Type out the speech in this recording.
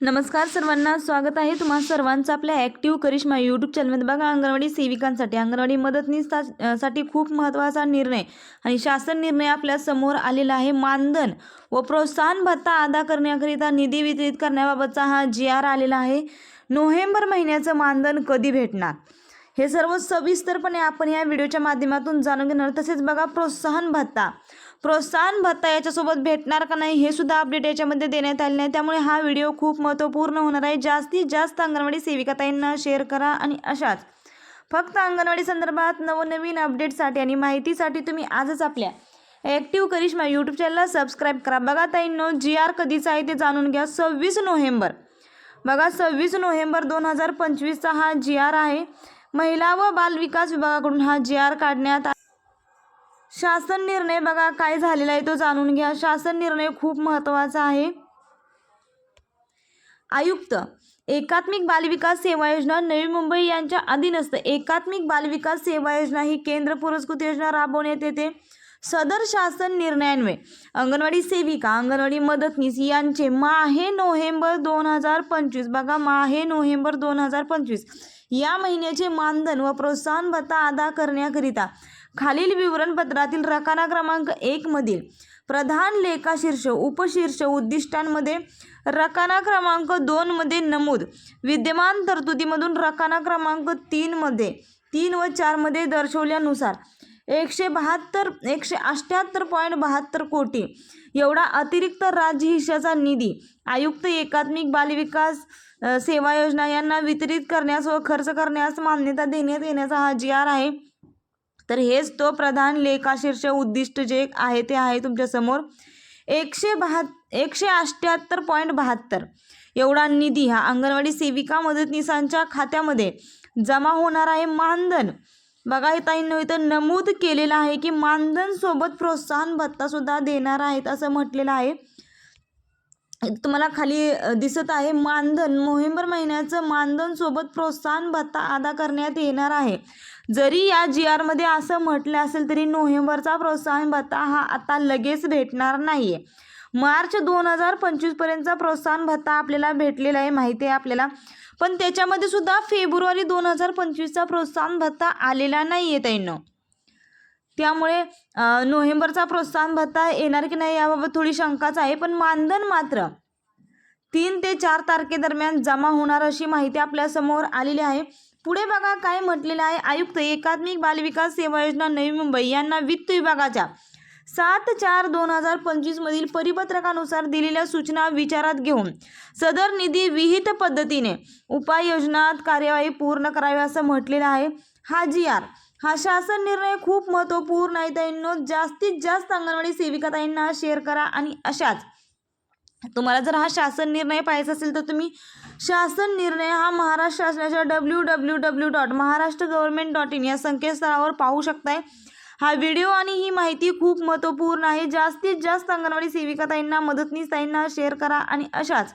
नमस्कार सर्वांना स्वागत आहे तुम्हा सर्वांचं आपल्या ॲक्टिव्ह करिश्मा यूट्यूब चॅनलमध्ये बघा अंगणवाडी सेविकांसाठी अंगणवाडी मदतनीससाठी खूप महत्त्वाचा निर्णय आणि शासन निर्णय आपल्यासमोर आलेला आहे. मानधन व प्रोत्साहन भत्ता अदा करण्याकरिता निधी वितरित करण्याबाबतचा हा जी आर आलेला आहे. नोव्हेंबर महिन्याचं मानधन कधी भेटणार? हे सर्व सविस्तरपणे आपण या व्हिडिओच्या माध्यमातून जाणून घेणार तसेच बघा प्रोत्साहन भत्ता प्रोत्साहन भत्ता याच्यासोबत भेटणार का नाही हे सुद्धा अपडेट याच्यामध्ये देण्यात आले नाही. त्यामुळे हा व्हिडिओ खूप महत्त्वपूर्ण होणार आहे. जास्तीत जास्त अंगणवाडी सेविकाताईंना शेअर करा आणि अशाच. फक्त अंगणवाडी संदर्भात नवनवीन अपडेटसाठी आणि माहितीसाठी तुम्ही आजच आपल्या ॲक्टिव्ह करिश्मा यूट्यूब चॅनलला सबस्क्राईब करा. बघा ताईंनो जी आर कधीचा आहे ते जाणून घ्या. सव्वीस नोव्हेंबर. बघा सव्वीस नोव्हेंबर दोन हजार पंचवीसचा हा जी आर आहे. महिला व बालविकास विभागाकडून हा जी आर काढण्यात आ- शासन निर्णय बघा काय झालेला आहे तो जाणून घ्या. शासन निर्णय खूप महत्त्वाचा आहे. आयुक्त एकात्मिक बालविकास सेवा योजना नवी मुंबई यांच्या अधीन असते एकात्मिक बालविकास सेवा योजना ही केंद्र पुरस्कृत योजना राबवण्यात येते. सदर शासन निर्णयान्वये. अंगणवाडी सेविका अंगणवाडी मदतनीस यांचे माहे नोव्हेंबर दोन हजार पंचवीस. बघा माहे नोव्हेंबर दोन हजार पंचवीस. या महिन्याचे मानधन व प्रोत्साहन भत्ता अदा करण्याकरिता खालील विवरणपत्रातील रकाना क्रमांक एक मधील प्रधान लेखाशीर्ष उपशीर्ष उद्दिष्टांमध्ये रकाना क्रमांक दोनमध्ये नमूद विद्यमान तरतुदीमधून रकाना क्रमांक तीनमध्ये तीन व चारमध्ये दर्शवल्यानुसार एकशे बहात्तर एकशे अठ्ठ्याहत्तर पॉईंट बहात्तर कोटी एवढा अतिरिक्त राज्य हिश्शाचा निधी आयुक्त एकात्मिक बालविकास सेवा योजना यांना वितरित करण्यास व खर्च करण्यास मान्यता देण्यात येण्याचा हा जी आर आहे. तर हेच तो प्रधान लेखाशीर्ष उद्दिष्ट जे आहे ते आहे तुमच्यासमोर एकशे बहात् एकशे अठ्ठ्याहत्तर पॉईंट बहात्तर. एवढा निधी हा अंगणवाडी सेविका मदतनीसांच्या खात्यामध्ये जमा होणार आहे मानधन. बघा ताईंनो इथं नमूद केलेलं आहे की मानधन सोबत प्रोत्साहन भत्तासुद्धा देणार आहेत असं म्हटलेलं आहे. तुम्हाला खाली दिसत आहे मानधन. नोव्हेंबर महिन्याचं मानधन सोबत प्रोत्साहन भत्ता अदा करण्यात येणार आहे. जरी या जी आरमध्ये असं म्हटलं असेल तरी नोव्हेंबरचा प्रोत्साहन भत्ता हा आता लगेच भेटणार नाही आहे मार्च दोन हजार पंचवीसपर्यंतचा प्रोत्साहन भत्ता आपल्याला भेटलेला आहे माहिती आहे आपल्याला. पण त्याच्यामध्ये सुद्धा फेब्रुवारी दोन हजार पंचवीसचा प्रोत्साहन भत्ता आलेला नाही आहे त्यांना त्यामुळे नोव्हेंबरचा प्रोत्साहन भत्ता येणार की नाही याबाबत थोडी शंकाच आहे पण मानधन मात्र तीन ते चार तारखेदरम्यान जमा होणार अशी माहिती आपल्यासमोर आलेली आहे. पुढे बघा काय म्हटलेलं आहे. आयुक्त एकात्मिक बालविकास सेवा योजना नवी मुंबई यांना वित्त विभागाच्या सात चार दोन हजार पंचवीसमधील परिपत्रकानुसार दिलेल्या सूचना विचारात घेऊन सदर निधी विहित पद्धतीने उपाययोजनात कार्यवाही पूर्ण करावी असं म्हटलेलं आहे. हा जी आर हा शासन निर्णय खूप महत्त्वपूर्ण आहे ताईंनो. जास्तीत जास्त अंगणवाडी सेविका ताईंना शेअर करा आणि अशाच. तुम्हाला जर हा शासन निर्णय पाहायचा असेल तर तुम्ही शासन निर्णय हा महाराष्ट्र शासनाच्या W W W dot Maharashtra government dot in या संकेतस्थळावर पाहू शकताय. हा व्हिडिओ आणि ही माहिती खूप महत्त्वपूर्ण आहे. जास्तीत जास्त अंगणवाडी सेविका ताईंना मदतनीस ताईंना शेअर करा आणि अशाच.